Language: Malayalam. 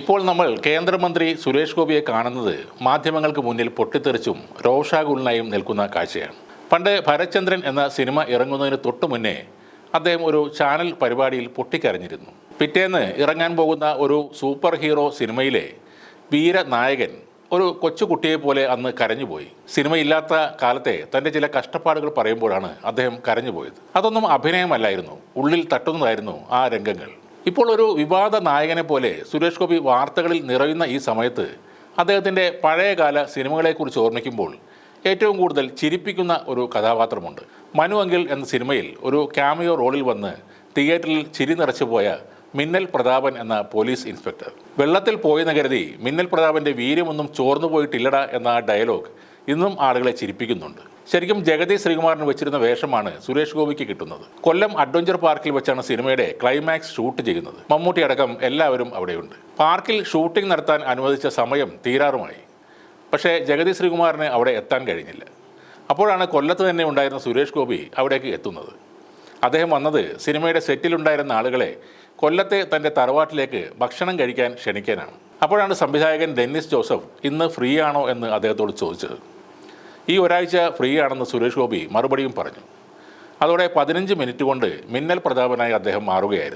ഇപ്പോൾ നമ്മൾ കേന്ദ്രമന്ത്രി സുരേഷ് ഗോപിയെ കാണുന്നത് മാധ്യമങ്ങൾക്ക് മുന്നിൽ പൊട്ടിത്തെറിച്ചും രോഷാകുലനായും നിൽക്കുന്ന കാഴ്ചയാണ്. പണ്ട് ഭരചന്ദ്രൻ എന്ന സിനിമ ഇറങ്ങുന്നതിന് തൊട്ടു മുന്നേ അദ്ദേഹം ഒരു ചാനൽ പരിപാടിയിൽ പൊട്ടിക്കരഞ്ഞിരുന്നു. പിറ്റേന്ന് ഇറങ്ങാൻ പോകുന്ന ഒരു സൂപ്പർ ഹീറോ സിനിമയിലെ വീരനായകൻ ഒരു കൊച്ചുകുട്ടിയെ പോലെ അന്ന് കരഞ്ഞുപോയി. സിനിമയില്ലാത്ത കാലത്തെ തന്റെ ചില കഷ്ടപ്പാടുകൾ പറയുമ്പോഴാണ് അദ്ദേഹം കരഞ്ഞുപോയത്. അതൊന്നും അഭിനയമല്ലായിരുന്നു. ഉള്ളിൽ തട്ടുന്നതായിരുന്നു ആ രംഗങ്ങൾ. ഇപ്പോൾ ഒരു വിവാദ നായകനെ പോലെ സുരേഷ് ഗോപി വാർത്തകളിൽ നിറയുന്ന ഈ സമയത്ത് അദ്ദേഹത്തിന്റെ പഴയകാല സിനിമകളെക്കുറിച്ച് ഓർമ്മിക്കുമ്പോൾ ഏറ്റവും കൂടുതൽ ചിരിപ്പിക്കുന്ന ഒരു കഥാപാത്രമുണ്ട്. മനു അങ്കിൾ എന്ന സിനിമയിൽ ഒരു ക്യാമിയോ റോളിൽ വന്ന് തിയേറ്ററിൽ ചിരി നിറച്ചു പോയ മിന്നൽ പ്രതാപൻ എന്ന പോലീസ് ഇൻസ്പെക്ടർ. വെള്ളത്തിൽ പോയെന്ന് കരുതി മിന്നൽ പ്രതാപന്റെ വീര്യമൊന്നും ചോർന്നു പോയിട്ടില്ലട എന്ന ഡയലോഗ് ഇന്നും ആളുകളെ ചിരിപ്പിക്കുന്നുണ്ട്. ശരിക്കും ജഗതി ശ്രീകുമാറിന് വെച്ചിരുന്ന വേഷമാണ് സുരേഷ് ഗോപിക്ക് കിട്ടുന്നത്. കൊല്ലം അഡ്വഞ്ചർ പാർക്കിൽ വെച്ചാണ് സിനിമയുടെ ക്ലൈമാക്സ് ഷൂട്ട് ചെയ്യുന്നത്. മമ്മൂട്ടി അടക്കം എല്ലാവരും അവിടെയുണ്ട്. പാർക്കിൽ ഷൂട്ടിംഗ് നടത്താൻ അനുവദിച്ച സമയം തീരാറുമായി. പക്ഷേ ജഗതി ശ്രീകുമാറിന് അവിടെ എത്താൻ കഴിഞ്ഞില്ല. അപ്പോഴാണ് കൊല്ലത്ത് തന്നെ ഉണ്ടായിരുന്ന സുരേഷ് ഗോപി അവിടേക്ക് എത്തുന്നത്. അദ്ദേഹം വന്നത് സിനിമയുടെ സെറ്റിലുണ്ടായിരുന്ന ആളുകളെ കൊല്ലത്തെ തന്റെ തറവാട്ടിലേക്ക് ഭക്ഷണം കഴിക്കാൻ ക്ഷണിക്കാനാണ്. അപ്പോഴാണ് സംവിധായകൻ ഡെന്നിസ് ജോസഫ് ഇന്ന് ഫ്രീ ആണോ എന്ന് അദ്ദേഹത്തോട് ചോദിച്ചത്. ഈ ഒരാഴ്ച ഫ്രീ ആണെന്ന് സുരേഷ് ഗോപി മറുപടിയും പറഞ്ഞു. അതോടെ പതിനഞ്ച് മിനിറ്റ് കൊണ്ട് മിന്നൽ പ്രതാപനായി അദ്ദേഹം മാറുകയായിരുന്നു.